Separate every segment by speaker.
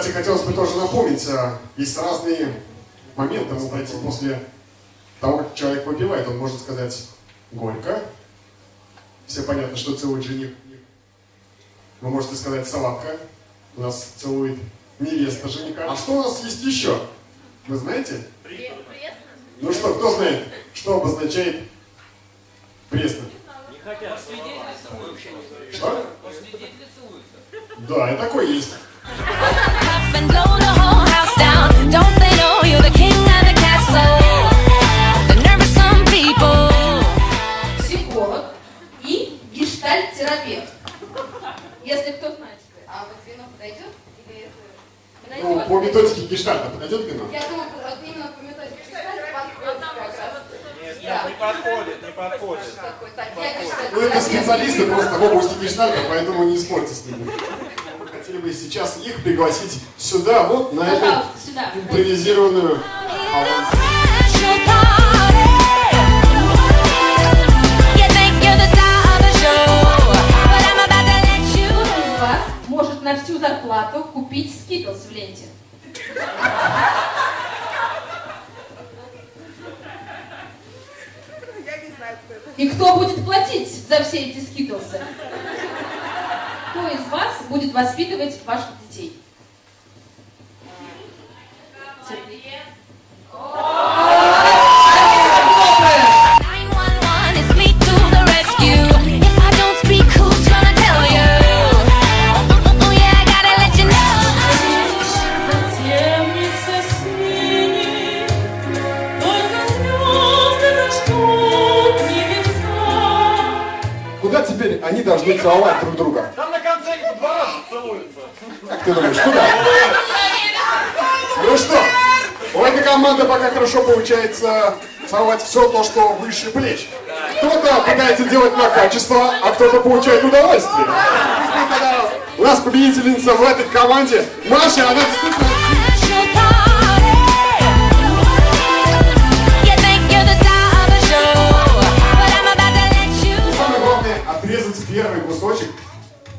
Speaker 1: хотелось бы тоже напомнить, а, есть разные моменты могут пройти после того, как человек выпивает. Он может сказать горько. Все понятно, что целует жених. Вы можете сказать салатка. У нас целует невеста жениха. А что у нас есть еще? Вы знаете? Ну что, кто знает, что обозначает пресно? Что? Да, и такой есть.
Speaker 2: Гештальт-терапевт. Если кто знает, что это. А вот вино подойдет? Или это...
Speaker 1: Ну, по методике гештальта подойдет вино?
Speaker 2: Я думаю, вот именно по методике гештальта подходит как раз.
Speaker 3: Нет, не подходит, не подходит.
Speaker 2: Так,
Speaker 1: Ну, это специалисты просто в области гештальта, поэтому не спорьте с ними. Хотели бы сейчас их пригласить сюда, вот на эту импровизированную.
Speaker 2: Купить скитлс в ленте? И кто будет платить за все эти скитлсы? Кто из вас будет воспитывать ваших детей?
Speaker 1: Куда теперь они должны целовать друг друга?
Speaker 3: Там на конце два раза целуются.
Speaker 1: Как ты думаешь, куда? Ну что, у этой команды пока хорошо получается целовать все то, что выше плеч. Кто-то пытается делать на качество, а кто-то получает удовольствие. У нас победительница в этой команде Маша, она действительно...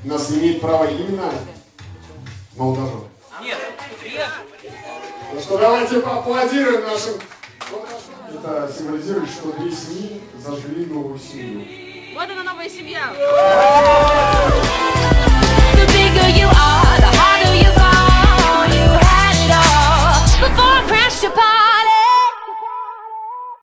Speaker 1: нас имеет право именно молодожен.
Speaker 3: Нет, нет.
Speaker 1: Ну что, давайте поаплодируем нашим... Это символизирует, что две семьи зажгли новую семью.
Speaker 2: Вот она новая семья.